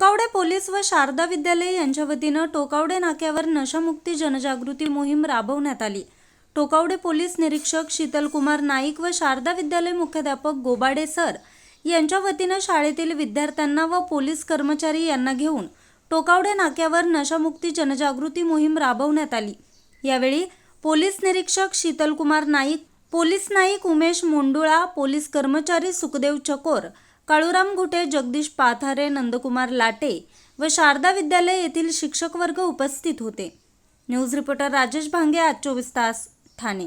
Tokawade police व शारदा विद्यालय यांच्या वतीनं टोकावडे नाक्यावर नशामुक्ती जनजागृती मोहीम राबवण्यात आली. टोकावडे पोलीस निरीक्षक शीतलकुमार नाईक व शारदा विद्यालय मुख्याध्यापक गोबाडे सर यांच्या वतीनं शाळेतील विद्यार्थ्यांना व पोलीस कर्मचारी यांना घेऊन टोकावडे नाक्यावर नशामुक्ती जनजागृती मोहीम राबवण्यात आली. यावेळी पोलीस निरीक्षक शीतलकुमार नाईक पोलीस नाईक उमेश मोंडुळा पोलीस कर्मचारी सुखदेव चकोर काळूराम घुटे जगदीश पाथारे नंदकुमार लाटे व शारदा विद्यालय येथील शिक्षक वर्ग उपस्थित होते. न्यूज रिपोर्टर राजेश भांगे आज चोवीस तास ठाणे.